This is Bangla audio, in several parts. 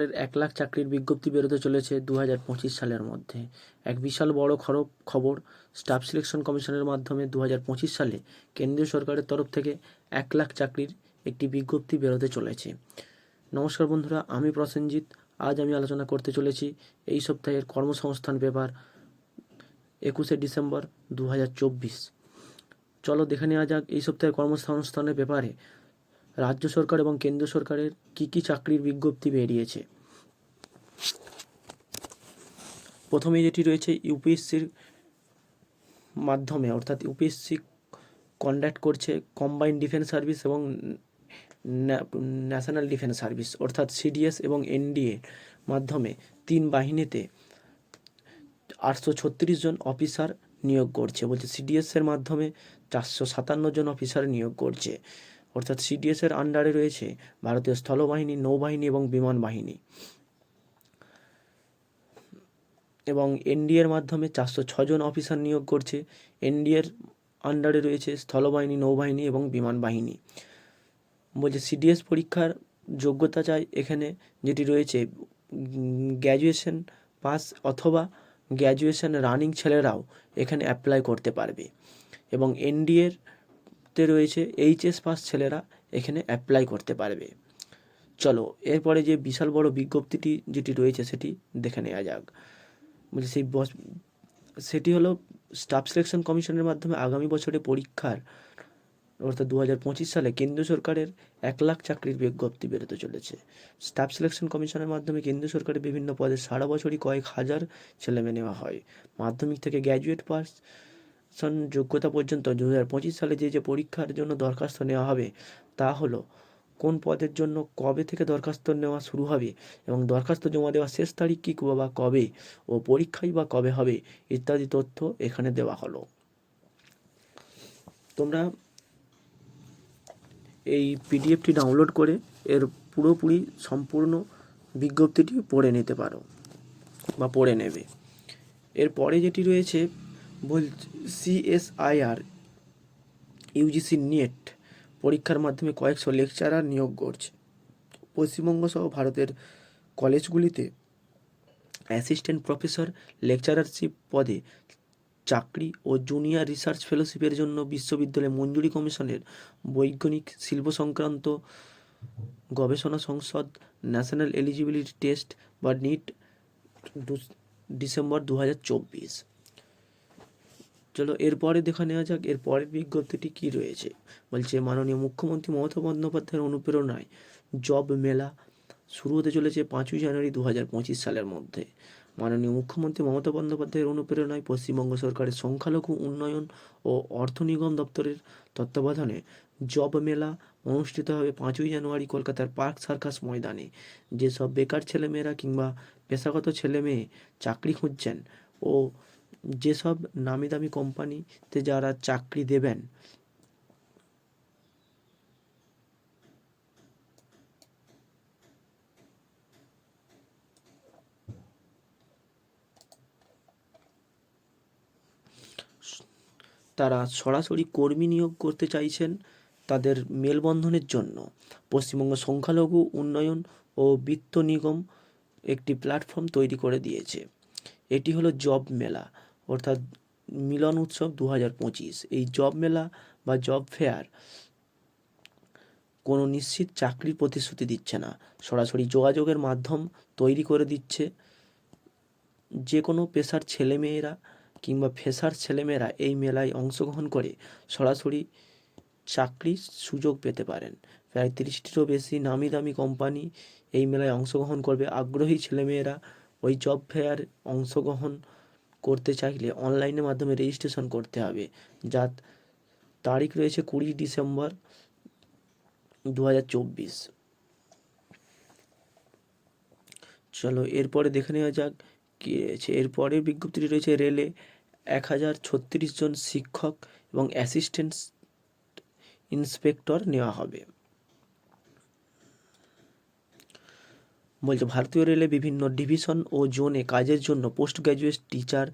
এর এক লাখ চাকরির বিজ্ঞপ্তি বেরোতে চলেছে দু হাজার পঁচিশ সালের মধ্যে। এক বিশাল বড় খরব খবর স্টাফ সিলেকশন কমিশনের মাধ্যমে দু হাজার পঁচিশ সালে কেন্দ্রীয় সরকারের তরফ থেকে এক লাখ চাকরির একটি বিজ্ঞপ্তি বেরোতে চলেছে। নমস্কার বন্ধুরা, আমি প্রসেনজিৎ। আজ আমি আলোচনা করতে চলেছি এই সপ্তাহের কর্মসংস্থান পেপার একুশে ডিসেম্বর দু হাজার চব্বিশ। চলো দেখে নেওয়া যাক এই সপ্তাহের কর্মসংস্থানের ব্যাপারে রাজ্য সরকার এবং কেন্দ্র সরকারের কি কি চাকরির বিজ্ঞপ্তি বেরিয়েছে? প্রথমে যেটি রয়েছে, ইউপিএসসির মাধ্যমে, অর্থাৎ ইউপিএসসি কন্ডাক্ট করছে কম্বাইন্ড ডিফেন্স সার্ভিস এবং ন্যাশনাল ডিফেন্স সার্ভিস অর্থাৎ সিডিএস এবং এনডিএ মাধ্যমে তিন বাহিনীতে আটশো ছত্রিশ জন অফিসার নিয়োগ করছে। বলছে সিডিএসের মাধ্যমে চারশো সাতান্ন জন অফিসার নিয়োগ করছে। অর্থাৎ সিডিএস এর আন্ডারে রয়েছে ভারতীয় স্থলবাহিনী, নৌবাহিনী এবং বিমান বাহিনী। এবং এনডিএর মাধ্যমে চারশো ছজন অফিসার নিয়োগ করছে। এনডিএর আন্ডারে রয়েছে স্থলবাহিনী, নৌবাহিনী এবং বিমান বাহিনী। বলছে সিডিএস পরীক্ষার যোগ্যতা চাই এখানে যেটি রয়েছে গ্র্যাজুয়েশন পাস অথবা গ্র্যাজুয়েশন রানিং ছেলেরাও এখানে অ্যাপ্লাই করতে পারবে। এবং এনডিএর তে রয়েছে এইচএস পাস ছেলেরা এখানে অ্যাপ্লাই করতে পারবে। চলো, এরপরে যে বিশাল বড় বিজ্ঞপ্তিটি যেটি রয়েছে সেটি দেখে নেওয়া যাক। বলছে সেই বস, সেটি হলো স্টাফ সিলেকশন কমিশনের মাধ্যমে আগামী বছরে পরীক্ষার অর্থাৎ দু হাজার পঁচিশ সালে কেন্দ্র সরকারের এক লাখ চাকরির বিজ্ঞপ্তি বেরোতে চলেছে। স্টাফ সিলেকশন কমিশনের মাধ্যমে কেন্দ্র সরকারের বিভিন্ন পদে সারা বছরই কয়েক হাজার ছেলেমেয়ে নেওয়া হয়। মাধ্যমিক থেকে গ্র্যাজুয়েট পাস সন যোগ্যতা পর্যন্ত দু হাজার পঁচিশ সালে যে যে পরীক্ষার জন্য দরখাস্ত নেওয়া হবে, তা হলো কোন পদের জন্য কবে থেকে দরখাস্ত নেওয়া শুরু হবে এবং দরখাস্ত জমা দেওয়ার শেষ তারিখ কী, বা কবে ও পরীক্ষাই বা কবে হবে ইত্যাদি তথ্য এখানে দেওয়া হলো। তোমরা এই পিডিএফটি ডাউনলোড করে এর পুরোপুরি সম্পূর্ণ বিজ্ঞপ্তিটি পড়ে নিতে পারো বা পড়ে নেবে। এরপরে যেটি রয়েছে বল সিএসআইআর ইউজিসি নেট পরীক্ষার মাধ্যমে কয়েকশো লেকচারার নিয়োগ করছে। পশ্চিমবঙ্গ সহ ভারতের কলেজগুলিতে অ্যাসিস্ট্যান্ট প্রফেসর, লেকচারারশিপ পদে চাকরি ও জুনিয়র রিসার্চ ফেলোশিপের জন্য বিশ্ববিদ্যালয় মঞ্জুরি কমিশনের বৈজ্ঞানিক শিল্প সংক্রান্ত গবেষণা সংসদ ন্যাশনাল এলিজিবিলিটি টেস্ট বা নিট ডিসেম্বর দু হাজার চব্বিশ। চলো এরপরে দেখা নেওয়া যাক, এর পরের বিজ্ঞপ্তিটি কী রয়েছে? বলছে, মাননীয় মুখ্যমন্ত্রী মমতা বন্দ্যোপাধ্যায়ের অনুপ্রেরণায় জব মেলা শুরু হতে চলেছে পাঁচই জানুয়ারি দু হাজার পঁচিশ সালের মধ্যে। মাননীয় মুখ্যমন্ত্রী মমতা বন্দ্যোপাধ্যায়ের অনুপ্রেরণায় পশ্চিমবঙ্গ সরকারের সংখ্যালঘু উন্নয়ন ও অর্থ নিগম দপ্তরের তত্ত্বাবধানে জব মেলা অনুষ্ঠিত হবে পাঁচই জানুয়ারি কলকাতার পার্ক সার্কাস ময়দানে। যেসব বেকার ছেলেমেয়েরা কিংবা পেশাগত ছেলে মেয়ে চাকরি খুঁজছেন ও যেসব নামি দামি কোম্পানিতে যারা চাকরি দেবেন, তারা সরাসরি কর্মী নিয়োগ করতে চাইছেন তাদের মেলবন্ধনের জন্য। পশ্চিমবঙ্গ সংখ্যালঘু উন্নয়ন ও বিত্ত নিগম একটি প্ল্যাটফর্ম তৈরি করে দিয়েছে। এটি হলো জব মেলা। অর্থাৎ মিলন উৎসব দু হাজার পঁচিশ। এই জব মেলা বা জব ফেয়ার কোনো নিশ্চিত চাকরির প্রতিশ্রুতি দিচ্ছে না। সরাসরি যোগাযোগের মাধ্যম তৈরি করে দিচ্ছে। যে কোনো পেশার ছেলেমেয়েরা কিংবা ফেসার ছেলেমেয়েরা এই মেলায় অংশগ্রহণ করে সরাসরি চাকরির সুযোগ পেতে পারেন। প্রায় তিরিশটিরও বেশি নামি দামি কোম্পানি এই মেলায় অংশগ্রহণ করবে। আগ্রহী ছেলেমেয়েরা ওই জব ফেয়ার অংশগ্রহণ করতে চাইলে অনলাইনের মাধ্যমে রেজিস্ট্রেশন করতে হবে। যার তারিখ রয়েছে কুড়ি ডিসেম্বর দু হাজার চব্বিশ। চলো এরপরে দেখে নেওয়া যাক কী রয়েছে। এরপরের বিজ্ঞপ্তিটি রয়েছে, রেলে এক হাজার ছত্রিশ জন শিক্ষক এবং অ্যাসিস্ট্যান্ট ইন্সপেক্টর নেওয়া হবে। বলছে ভারতীয় রেলে বিভিন্ন ডিভিশন ও জোনে কাজের জন্য post graduate teacher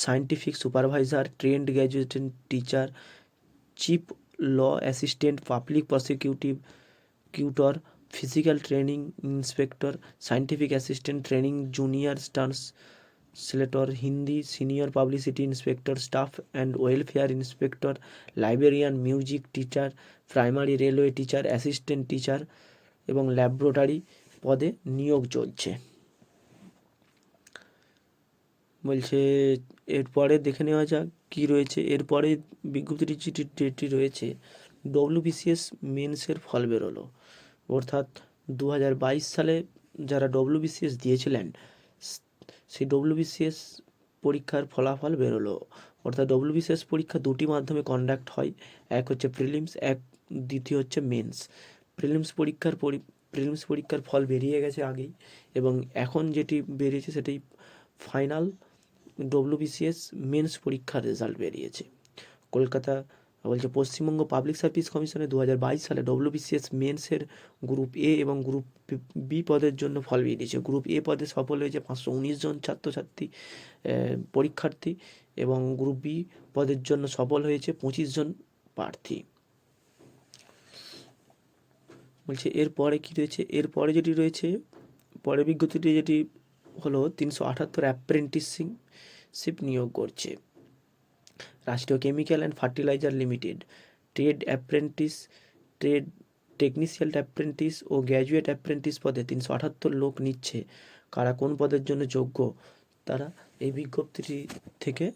scientific supervisor, trained graduate teacher, chief law assistant, public prosecutor, physical training inspector scientific assistant, training junior, stance selector Hindi senior publicity inspector, staff and welfare inspector, librarian music teacher, primary railway teacher, assistant teacher এবং ল্যাবরেটরি পদে নিয়োগ চলছে। বলছে, এরপরে দেখে নেওয়া যাক কী রয়েছে। এরপরে বিজ্ঞপ্তিটি যেটি রয়েছে। ডব্লিউবিসিএস মেন্সের ফল বেরোলো। অর্থাৎ দু হাজার বাইশ সালে যারা ডব্লিউবিসিএস দিয়েছিলেন সেই ডব্লিউবিসিএস পরীক্ষার ফলাফল বেরোলো। অর্থাৎ ডব্লিউবিসিএস পরীক্ষা দুটি মাধ্যমে কন্ডাক্ট হয়। এক হচ্ছে প্রিলিমস এক দ্বিতীয় হচ্ছে মেন্স প্রিলিমস পরীক্ষার পরি প্রিলিমস পরীক্ষার ফল বেরিয়ে গেছে আগেই এবং এখন যেটি বেরিয়েছে সেটাই ফাইনাল ডব্লিউবিসিএস মেন্স পরীক্ষার রেজাল্ট বেরিয়েছে। কলকাতা বলছে পশ্চিমবঙ্গ পাবলিক সার্ভিস কমিশনে দু হাজার বাইশ সালে ডব্লিউবিসিএস মেন্সের গ্রুপ এ এবং গ্রুপ বি পদের জন্য ফল বেরিয়েছে। গ্রুপ এ পদে সফল হয়েছে পাঁচশো উনিশ জন ছাত্রছাত্রী পরীক্ষার্থী এবং গ্রুপ বি পদের জন্য সফল হয়েছে পঁচিশ জন প্রার্থী। বলছে, এরপরে কী রয়েছে? এরপরে যেটি রয়েছে পরে বিজ্ঞপ্তিটি যেটি হলো, তিনশো আটাত্তর অ্যাপ্রেন্টিসশিপ নিয়োগ করছে। Rashtriya chemical and fertilizer limited trade apprentice trade technician apprentice O graduate apprentice পদে তিনশো আটাত্তর লোক নিচ্ছে। কারা কোন পদের জন্য যোগ্য? তারা এই বিজ্ঞপ্তিটি থেকে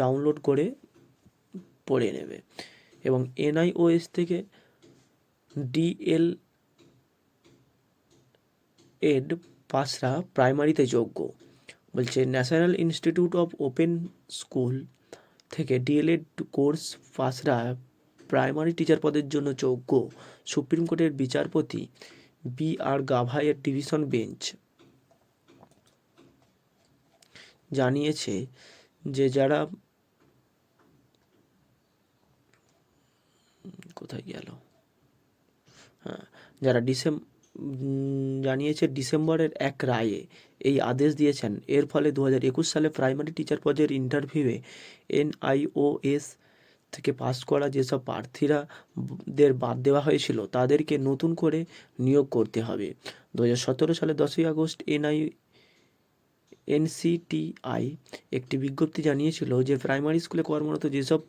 ডাউনলোড করে পড়ে নেবে। এবং এনআইওএস থেকে ডিএল এড পাসরা প্রাইমারিতে যোগ্য। বলছে national institute of open school থেকে ডিএলএড কোর্স পাসরা প্রাইমারি টিচার পদের জন্য যোগ্য সুপ্রিম কোর্টের বিচারপতি বি আর গাভাইয়ের ডিভিশন বেঞ্চ জানিয়েছে যে যারা কোথায় গেল? হ্যাঁ যারা ডিসেম জানিয়েছে ডিসেম্বরের এক রায়ে এই আদেশ দিয়েছেন। এর ফলে দু হাজার একুশ সালে প্রাইমারি টিচার পদের ইন্টারভিউয়ে এনআইওএস থেকে পাস করা যেসব প্রার্থীরা দের বাদ দেওয়া হয়েছিল, তাদেরকে নতুন করে নিয়োগ করতে হবে। দু হাজার সতেরো সালে দশই আগস্ট এনআই, এনসিটিআই একটি বিজ্ঞপ্তি জানিয়েছিল যে প্রাইমারি স্কুলে কর্মরত যেসব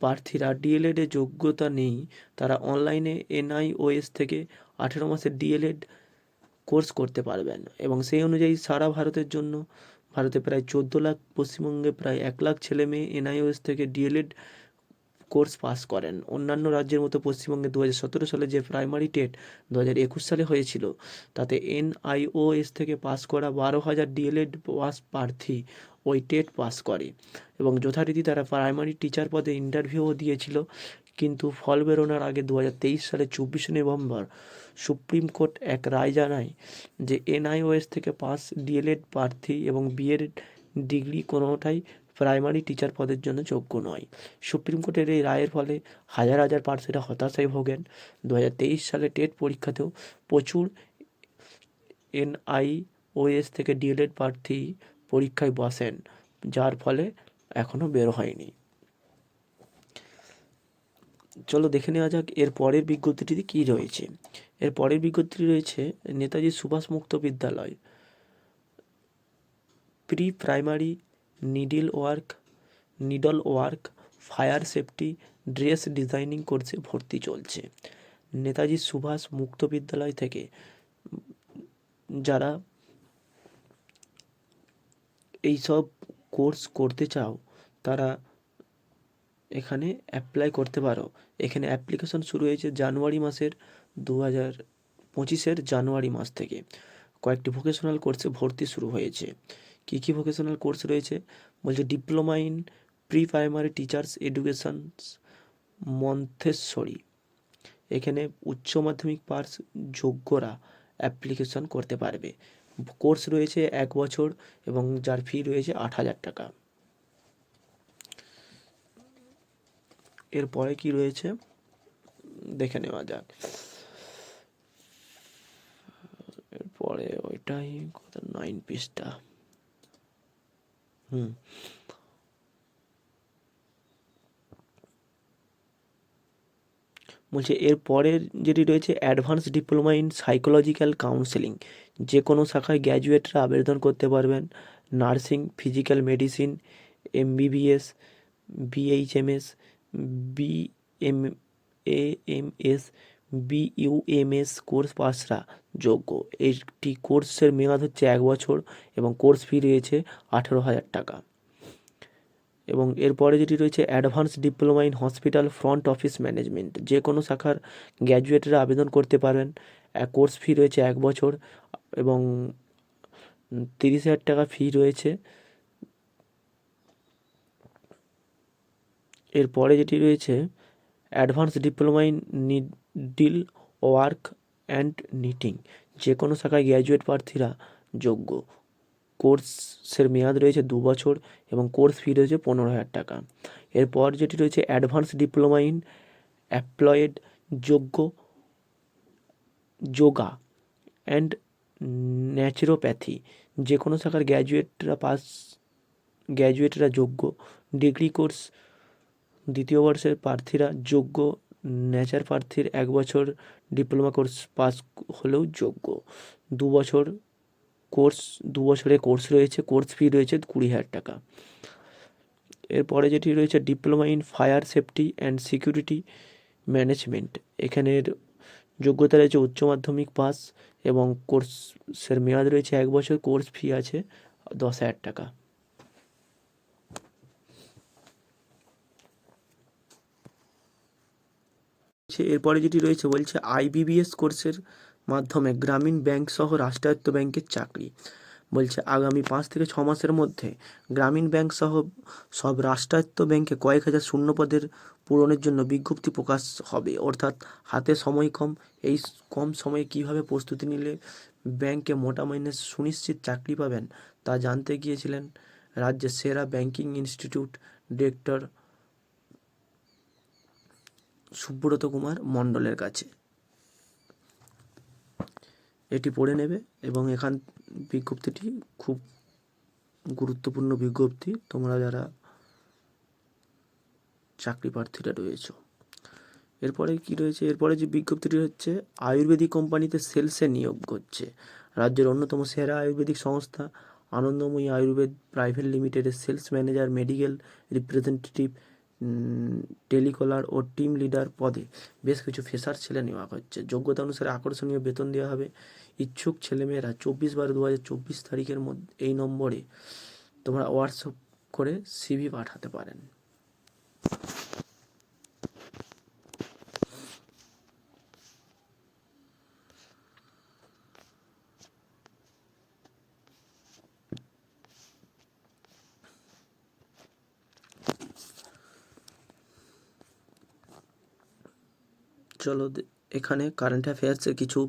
প্রার্থীরা ডিএলএড যোগ্যতা নেই। তারা অনলাইনে এনআইওএস থেকে আঠেরো মাসের ডিএলএড কোর্স করতে পারবেন এবং সেই অনুযায়ী সারা ভারতের জন্য ভারতে প্রায় চোদ্দ লাখ, পশ্চিমবঙ্গে প্রায় এক লাখ ছেলে মেয়ে এনআইওএস থেকে ডিএলএড কোর্স পাস করেন। অন্যান্য রাজ্যের মতো পশ্চিমবঙ্গে দু সতেরো সালে যে প্রাইমারি টেট দু হাজার একুশ সালে হয়েছিল, তাতে এনআইওএস থেকে পাস করা বারো হাজার ডিএলএড পাস প্রার্থী ওই টেট পাস করে এবং যথারীতি তারা প্রাইমারি টিচার পদে ইন্টারভিউও দিয়েছিল। কিন্তু ফল বেরোনোর আগে দু হাজার তেইশ সালে চব্বিশে নভেম্বর সুপ্রিম কোর্ট এক রায় জানায় যে এনআইওএস থেকে পাস ডিএলএড প্রার্থী এবং বিএড ডিগ্রি কোনোটাই প্রাইমারি টিচার পদের জন্য যোগ্য নয়। সুপ্রিম কোর্টের এই রায়ের ফলে হাজার হাজার প্রার্থীরা হতাশায় ভোগেন। দু হাজার তেইশ সালে টেট পরীক্ষাতেও প্রচুর এনআইওএস থেকে ডিএলএড প্রার্থী পরীক্ষায় বসেন, যার ফলে এখনও বের হয়নি। চলো দেখে নেওয়া যাক এর পরের বিজ্ঞপ্তিটিতে কী রয়েছে। এর পরের বিজ্ঞপ্তি রয়েছে Netaji Subhash Mukta Vidyalaya. Pre primary needle work needle work, fire safety, dress designing কোর্সে ভর্তি চলছে। নেতাজি সুভাষ মুক্ত বিদ্যালয় থেকে, যারা এইসব কোর্স করতে চাও, তারা এখানে অ্যাপ্লাই করতে পারো। এখানে অ্যাপ্লিকেশন শুরু হয়েছে জানুয়ারি মাসের দু হাজার পঁচিশের জানুয়ারি মাস থেকে। কয়েকটি ভোকেশনাল কোর্সে ভর্তি শুরু হয়েছে। কী কী ভোকেশনাল কোর্স রয়েছে? বলছে diploma in pre primary teachers education Montessori এখানে উচ্চ মাধ্যমিক পাস যোগ্যরা অ্যাপ্লিকেশন করতে পারবে। কোর্স রয়েছে এক বছর এবং যার ফি রয়েছে আট হাজার টাকা। এরপরে কি রয়েছে? দেখে নেওয়া যাক। এরপরে ওইটাই, কত নাইন পিসটা হুম। বলছে, এর পরের যেটি রয়েছে advance diploma in psychological counselling যে কোনো শাখায় গ্র্যাজুয়েটরা আবেদন করতে পারবেন। Nursing physical medicine MBBS BHMS BAMS BUMS course পাসরা যোগ্য। একটি কোর্সের মেয়াদ হচ্ছে এক বছর এবং কোর্স ফি রয়েছে আঠেরো হাজার টাকা। এবং এরপরে যেটি রয়েছে, advance diploma in hospital front office management. যে কোনো শাখার গ্র্যাজুয়েটরা আবেদন করতে এক কোর্স ফি রয়েছে এক বছর এবং তিরিশ হাজার টাকা ফি রয়েছে। এরপরে যেটি রয়েছে advance diploma in needle work and knitting. যে কোনো শাখায় গ্র্যাজুয়েট প্রার্থীরা যোগ্য। কোর্সের মেয়াদ রয়েছে দু বছর এবং কোর্স ফি রয়েছে পনেরো হাজার টাকা। এরপর যেটি রয়েছে অ্যাডভান্স ডিপ্লোমা ইন অ্যাপ্লয়েড যোগ্য, যোগা অ্যান্ড ন্যাচুরোপ্যাথি। যে কোনো শাখার গ্র্যাজুয়েটরা পাস, গ্র্যাজুয়েটরা যোগ্য। ডিগ্রি কোর্স দ্বিতীয় বর্ষের প্রার্থীরা যোগ্য ন্যাচার প্রার্থীর এক বছর ডিপ্লোমা কোর্স পাস হলেও যোগ্য। দু বছর কোর্স, দু বছরের কোর্স রয়েছে, কোর্স ফি রয়েছে কুড়ি হাজার টাকা। এরপরে যেটি রয়েছে, diploma in fire safety and security management. এখানের যোগ্যতা রয়েছে উচ্চ মাধ্যমিক পাস এবং কোর্সের মেয়াদ রয়েছে এক বছর, কোর্স ফি আছে দশ হাজার টাকা। সে এরপরে যেটি রয়েছে, বলছে আইবিবিএস কোর্সের মাধ্যমে গ্রামীণ ব্যাংক সহ রাষ্ট্রায়ত্ত ব্যাংকের চাকরি। বলছে, আগামী পাঁচ থেকে ছ মাসের মধ্যে গ্রামীণ ব্যাংক সহ সব রাষ্ট্রায়ত্ত ব্যাংকে কয়েক হাজার শূন্য পদের পূরণের জন্য বিজ্ঞপ্তি প্রকাশ হবে। অর্থাৎ হাতে সময় কম, এই কম সময়ে কীভাবে প্রস্তুতি নিলে ব্যাংকে মোটা মাইনে সুনিশ্চিত চাকরি পাবেন তা জানতে গিয়েছিলেন রাজ্যের সেরা banking institute director Subrata Kumar মণ্ডলের কাছে। এটি পড়ে নেবে এবং এখান বিজ্ঞপ্তিটি খুব গুরুত্বপূর্ণ বিজ্ঞপ্তি। তোমরা যারা চাকরি প্রার্থীরা রয়েছে। এরপরে কি রয়েছে? এরপরে যে বিজ্ঞপ্তিটি হচ্ছে, আয়ুর্বেদিক কোম্পানিতে সেলসে নিয়োগ হচ্ছে। রাজ্যের অন্যতম সেরা আয়ুর্বেদিক সংস্থা আনন্দময়ী আয়ুর্বেদ প্রাইভেট লিমিটেডের sales manager, medical representative telecaller ও টিম লিডার পদে বেশ কিছু ফেসার ছেলে নেওয়া হচ্ছে। যোগ্যতা অনুসারে আকর্ষণীয় বেতন দেওয়া হবে। ইচ্ছুক ছেলেমেয়েরা চব্বিশ বারো দু হাজার চব্বিশ তারিখের মধ্যে এই নম্বরে তোমরা হোয়াটসঅ্যাপ করে সিভি পাঠাতে পারেন। চলো এখানে কারেন্ট অ্যাফেয়ার্সের কিছু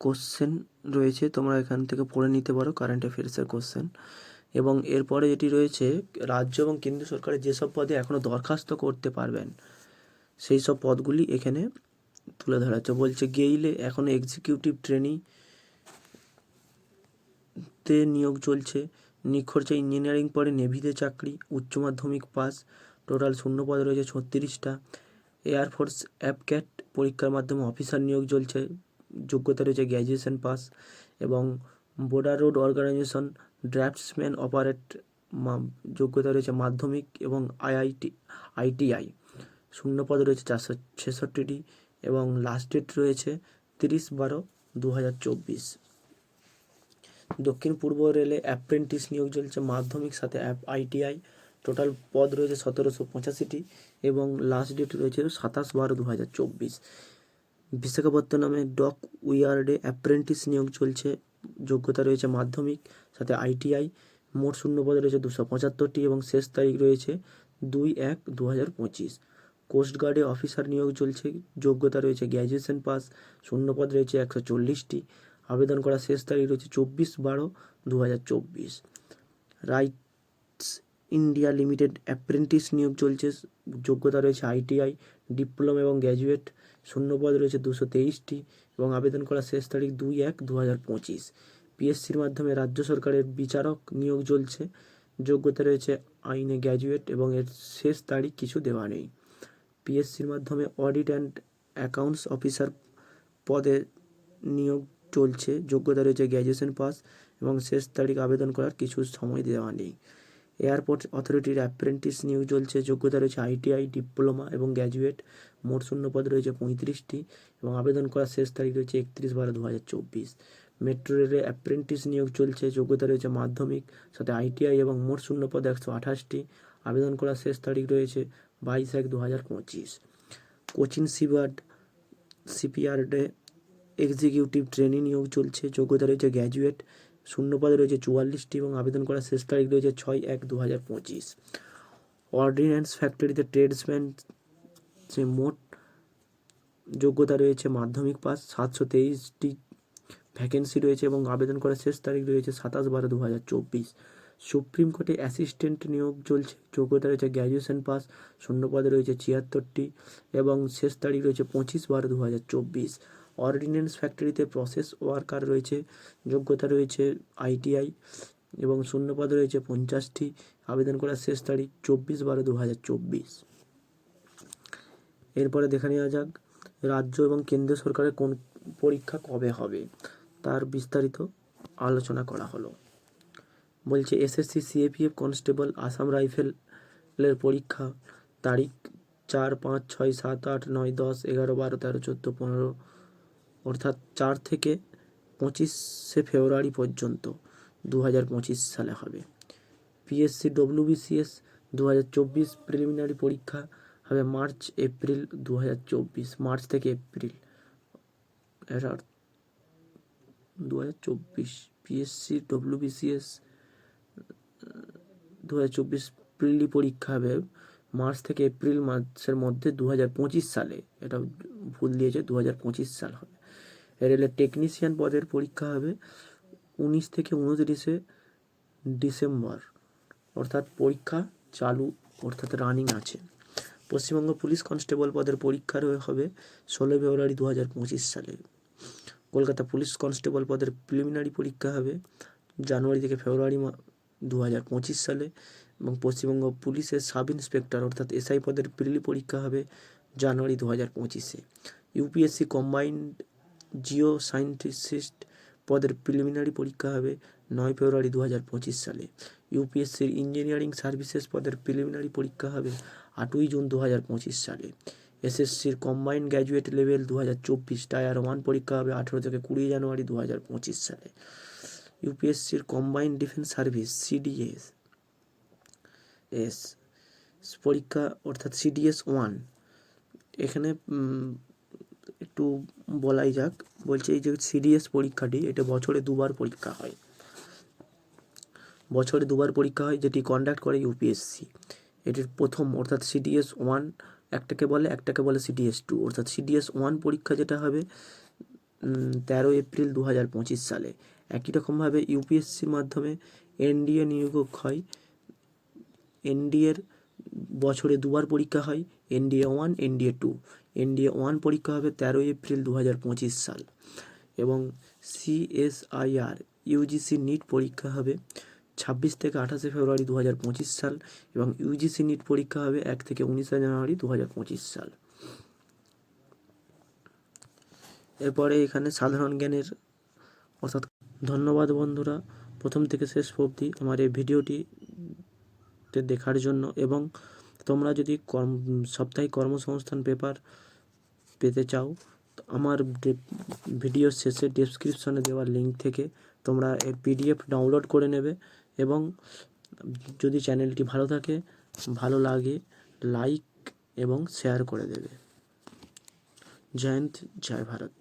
কোশ্চেন রয়েছে, তোমরা এখান থেকে পড়ে নিতে পারো কারেন্ট অ্যাফেয়ার্সের কোশ্চেন এবং এরপরে যেটি রয়েছে, রাজ্য এবং কেন্দ্র সরকারের যেসব পদে এখনও দরখাস্ত করতে পারবেন, সেই সব পদগুলি এখানে তুলে ধরা হচ্ছে বলছে, গেইলে এখনও এক্সিকিউটিভ ট্রেনি তে নিয়োগ চলছে নিখরচা ইঞ্জিনিয়ারিং পরে নেভিতে চাকরি, উচ্চ মাধ্যমিক পাস টোটাল শূন্য পদ রয়েছে ছত্রিশটা। এয়ারফোর্স অ্যাপক্যাট পরীক্ষার মাধ্যমে অফিসার নিয়োগ চলছে। যোগ্যতা রয়েছে গ্র্যাজুয়েশন পাস এবং border road organisation draftsman operate যোগ্যতা রয়েছে মাধ্যমিক এবং আইআইটি আইটিআই শূন্য পদ রয়েছে চারশো ছেষট্টিটি এবং লাস্ট ডেট রয়েছে তিরিশ বারো দু হাজার চব্বিশ। দক্ষিণ পূর্ব রেলে অ্যাপ্রেন্টিস নিয়োগ চলছে মাধ্যমিক সাথে অ্যাপ আইটিআই টোটাল পদ রয়েছে সতেরোশো পঁচাশিটি এবং লাস্ট ডেট রয়েছে সাতাশ বারো দু হাজার চব্বিশ। বিশাখাপত্তনমে ডক উইয়ার্ডে অ্যাপ্রেন্টিস নিয়োগ চলছে, যোগ্যতা রয়েছে মাধ্যমিক, সাথে আইটিআই মোট শূন্য পদ রয়েছে দুশো পঁচাত্তরটি এবং শেষ তারিখ রয়েছে দুই এক দু হাজার পঁচিশ কোস্টগার্ডে অফিসার নিয়োগ চলছে, যোগ্যতা রয়েছে গ্র্যাজুয়েশন পাস শূন্য পদ রয়েছে একশো চল্লিশটি। আবেদন করার শেষ তারিখ রয়েছে চব্বিশ বারো দু হাজার চব্বিশ। রাইটস ইন্ডিয়া লিমিটেড অ্যাপ্রেন্টিস নিয়োগ চলছে। যোগ্যতা রয়েছে আইটিআই, ডিপ্লোমা এবং গ্র্যাজুয়েট। শূন্যপদ রয়েছে দুশো তেইশটি এবং আবেদন করার শেষ তারিখ দুই এক দু হাজার পঁচিশ। পিএসসির মাধ্যমে রাজ্য সরকারের বিচারক নিয়োগ চলছে। যোগ্যতা রয়েছে আইনে গ্র্যাজুয়েট এবং এর শেষ তারিখ কিছু দেওয়া নেই। পিএসসির মাধ্যমে অডিট অ্যান্ড অ্যাকাউন্টস অফিসার পদে নিয়োগ চলছে। যোগ্যতা রয়েছে গ্র্যাজুয়েশন পাস এবং শেষ তারিখ আবেদন করার কিছু সময় দেওয়া নেই। এয়ারপোর্ট অথরিটির অ্যাপ্রেন্টিস নিয়োগ চলছে। যোগ্যতা রয়েছে আইটিআই, ডিপ্লোমা এবং গ্র্যাজুয়েট। মোট শূন্য পদ রয়েছে পঁয়ত্রিশটি এবং আবেদন করার শেষ তারিখ রয়েছে একত্রিশ বারো দু হাজার চব্বিশ। মেট্রো রেলে অ্যাপ্রেন্টিস নিয়োগ চলছে। যোগ্যতা রয়েছে মাধ্যমিক, সাথে আইটিআই এবং মোট শূন্য পদ একশো আঠাশটি। আবেদন করার শেষ তারিখ রয়েছে বাইশ এক দু হাজার পঁচিশ। কোচিং সিবার্ড, সিপিআরডে এক্সিকিউটিভ ট্রেনিং নিয়োগ চলছে। যোগ্যতা রয়েছে গ্র্যাজুয়েট শূন্যপদে রয়েছে চুয়াল্লিশটি এবং আবেদন করার শেষ তারিখ রয়েছে ছয় এক দু হাজার পঁচিশ। অর্ডিন্যান্স ফ্যাক্টরিতে ট্রেডসম্যান যে মোট যোগ্যতা রয়েছে মাধ্যমিক পাস, সাতশো তেইশটি ভ্যাকেন্সি রয়েছে এবং আবেদন করার শেষ তারিখ রয়েছে সাতাশ বারো দু হাজার চব্বিশ সুপ্রিম কোর্টে অ্যাসিস্ট্যান্ট নিয়োগ চলছে, যোগ্যতা রয়েছে গ্র্যাজুয়েশন পাস শূন্যপদে রয়েছে ছিয়াত্তরটি এবং শেষ তারিখ রয়েছে পঁচিশ বারো দু হাজার চব্বিশ। অর্ডিন্যান্স ফ্যাক্টরিতে প্রসেস ওয়ার্কার রয়েছে, যোগ্যতা রয়েছে আইটিআই এবং শূন্যপদ রয়েছে পঞ্চাশটি। আবেদন করার শেষ তারিখ চব্বিশ বারো দু হাজার চব্বিশ। এরপরে দেখে নেওয়া যাক, রাজ্য এবং কেন্দ্র সরকারের কোন পরীক্ষা কবে হবে, তার বিস্তারিত আলোচনা করা হলো। বলছে, এসএসসি সিএপিএফ কনস্টেবল আসাম রাইফেলের পরীক্ষা তারিখ চার পাঁচ ছয় সাত আট নয় দশ এগারো বারো তেরো চোদ্দ পনেরো অর্থাৎ চার থেকে পঁচিশে ফেব্রুয়ারি পর্যন্ত দু হাজার পঁচিশ সালে হবে। পিএসসি ডব্লিউবিসিএস দু হাজার চব্বিশ প্রিলিমিনারি পরীক্ষা হবে মার্চ, এপ্রিল দু হাজার চব্বিশ, মার্চ থেকে এপ্রিল। এটা দু হাজার চব্বিশ পিএসসি ডব্লিউবিসিএস দু হাজার চব্বিশ প্রিলি পরীক্ষা হবে মার্চ থেকে এপ্রিল মাসের মধ্যে দু হাজার পঁচিশ সালে। এটা ভুল দিয়েছে দু হাজার পঁচিশ সাল হবে। রেলের টেকনিশিয়ান পদের পরীক্ষা হবে উনিশ থেকে উনত্রিশে ডিসেম্বর। অর্থাৎ পরীক্ষা চালু, অর্থাৎ রানিং আছে। পশ্চিমবঙ্গ পুলিশ কনস্টেবল পদের পরীক্ষা হবে ষোলোই ফেব্রুয়ারি দু হাজার পঁচিশ সালে। কলকাতা পুলিশ কনস্টেবল পদের প্রিলিমিনারি পরীক্ষা হবে জানুয়ারি থেকে ফেব্রুয়ারি মা দু হাজার পঁচিশ সালে এবং পশ্চিমবঙ্গ পুলিশের সাব ইন্সপেক্টর অর্থাৎ এসআই পদের প্রিলি পরীক্ষা হবে জানুয়ারি দু হাজার পঁচিশে ইউপিএসসি কম্বাইন্ড জিও সায়েন্টিস্ট পদের প্রিলিমিনারি পরীক্ষা হবে নয় ফেব্রুয়ারি দু হাজার পঁচিশ সালে। ইউপিএসসির ইঞ্জিনিয়ারিং সার্ভিসেস পদের প্রিলিমিনারি পরীক্ষা হবে আটই জুন দু হাজার পঁচিশ সালে। এসএসসির কম্বাইন্ড গ্র্যাজুয়েট লেভেল দু হাজার চব্বিশ টায়ার ওয়ান পরীক্ষা হবে আঠেরো থেকে কুড়ি জানুয়ারি দু হাজার পঁচিশ সালে। ইউপিএসসির combined defence service CDS S পরীক্ষা অর্থাৎ সিডিএস ওয়ান। এখানে একটু বলাই যাক। বলছে এই যে সিডিএস পরীক্ষাটি, এটা বছরে দুবার পরীক্ষা হয়। বছরে দুবার পরীক্ষা হয়, যেটি কন্ডাক্ট করে ইউপিএসসি এটির প্রথম, অর্থাৎ সিডিএস ওয়ান একটাকে বলে একটাকে বলে সিডিএস টু অর্থাৎ সিডিএস ওয়ান পরীক্ষা যেটা হবে তেরো এপ্রিল দু হাজার পঁচিশ সালে। একই রকমভাবে ইউপিএসসির মাধ্যমে এনডিএ নিয়োগ হয়। এনডিএর বছরে দুবার পরীক্ষা হয় NDA one NDA two NDA one পরীক্ষা হবে তেরোই এপ্রিল দু হাজার পঁচিশ সাল এবং সিএসআইআর, ইউজিসি নিট পরীক্ষা হবে ছাব্বিশ থেকে আঠাশে ফেব্রুয়ারি দু হাজার পঁচিশ সাল এবং ইউজিসি নিট পরীক্ষা হবে এক থেকে উনিশে জানুয়ারি দু হাজার পঁচিশ সাল। এরপরে এখানে সাধারণ জ্ঞানের অর্থাৎ ধন্যবাদ বন্ধুরা, প্রথম থেকে শেষ অবধি আমার এই ভিডিওটি দেখার জন্য এবং তোমরা যদি কর্ম, সাপ্তাহিক কর্মসংস্থান পেপার পেতে চাও, তো আমার ভিডিও শেষে ডেসক্রিপশনে দেওয়া লিঙ্ক থেকে তোমরা এই পিডিএফ ডাউনলোড করে নেবে এবং যদি চ্যানেলটি ভালো থাকে, ভালো লাগে লাইক এবং শেয়ার করে দেবে। জয়ন্ত, জয় ভারত।